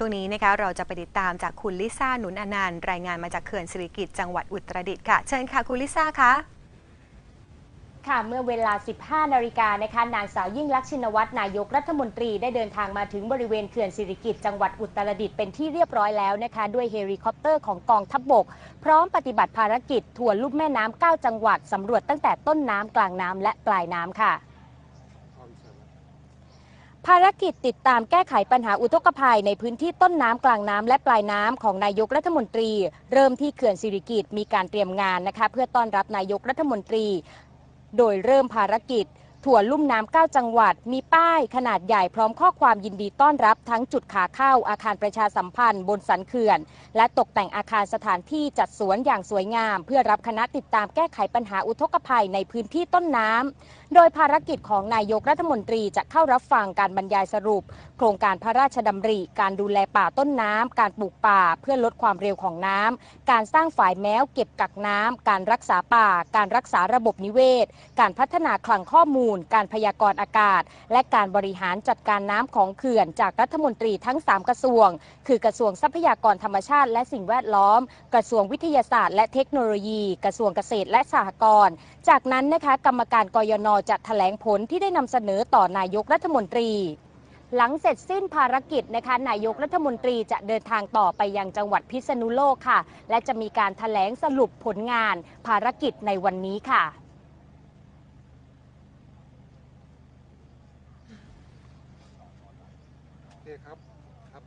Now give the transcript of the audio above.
ช่วงนี้นะคะเราจะไปติดตามจากคุณลิซ่าหนุนอนันต์รายงานมาจากเขื่อนสิริกิติ์จังหวัดอุตรดิตถ์ค่ะ เชิญค่ะคุณลิซ่าคะค่ะเมื่อเวลา 15 นาฬิกานะคะ นางสาวยิ่งลักษณ์ชินวัตรนายกรัฐมนตรีได้เดินทางมาถึงบริเวณเขื่อนสิริกิติ์จังหวัดอุตรดิตถ์เป็นที่เรียบร้อยแล้วนะคะ ด้วยเฮลิคอปเตอร์ของกองทัพบบก พร้อมปฏิบัติภารกิจทัวนลูกแม่น้ำ9 จังหวัดสำรวจตั้งแต่ต้นน้ำกลางน้ำและปลายน้ำค่ะ ภารกิจติดตามแก้ไขปัญหาอุทกภัยในพื้นที่ต้นน้ำกลางน้ำและปลายน้ำของนายกรัฐมนตรี เริ่มที่เขื่อนสิริกิติ์มีการเตรียมงานนะคะเพื่อต้อนรับนายกรัฐมนตรี โดยเริ่มภารกิจ ถั่วลุ่มน้ำ9จังหวัด มีป้ายขนาดใหญ่พร้อมข้อความยินดีต้อนรับทั้งจุดขาเข้าอาคารประชาสัมพันธ์บนสันเขื่อน และตกแต่งอาคารสถานที่จัดสวนอย่างสวยงาม เพื่อรับคณะติดตามแก้ไขปัญหาอุทกภัยในพื้นที่ต้นน้ำ โดยภารกิจของนายกรัฐมนตรีจะเข้ารับฟังการบรรยายสรุป โครงการพระราชดำริ การดูแลป่าต้นน้ำการปลูกป่า เพื่อลดความเร็วของน้ำการสร้างฝายแม้วเก็บกักน้ำการรักษาป่า การรักษาระบบนิเวศ การพัฒนาคลังข้อมูลการพยากรณ์อากาศ และการบริหารจัดการน้ำของเขื่อนจากรัฐมนตรีทั้ง 3 กระทรวง คือกระทรวงทรัพยากรธรรมชาติ และสิ่งแวดล้อม กระทรวงวิทยาศาสตร์ และเทคโนโลยี กระทรวงเกษตรและสหกรณ์จากนั้นนะคะกรรมการกยนจะแถลงผลที่ได้นำเสนอต่อนายกรัฐมนตรีหลังเสร็จสิ้นภารกิจนะคะนายกรัฐมนตรีจะเดินทางต่อไปยังจังหวัดพิษณุโลกค่ะ และจะมีการแถลงสรุปผลงานภารกิจในวันนี้ค่ะ เคครับครับ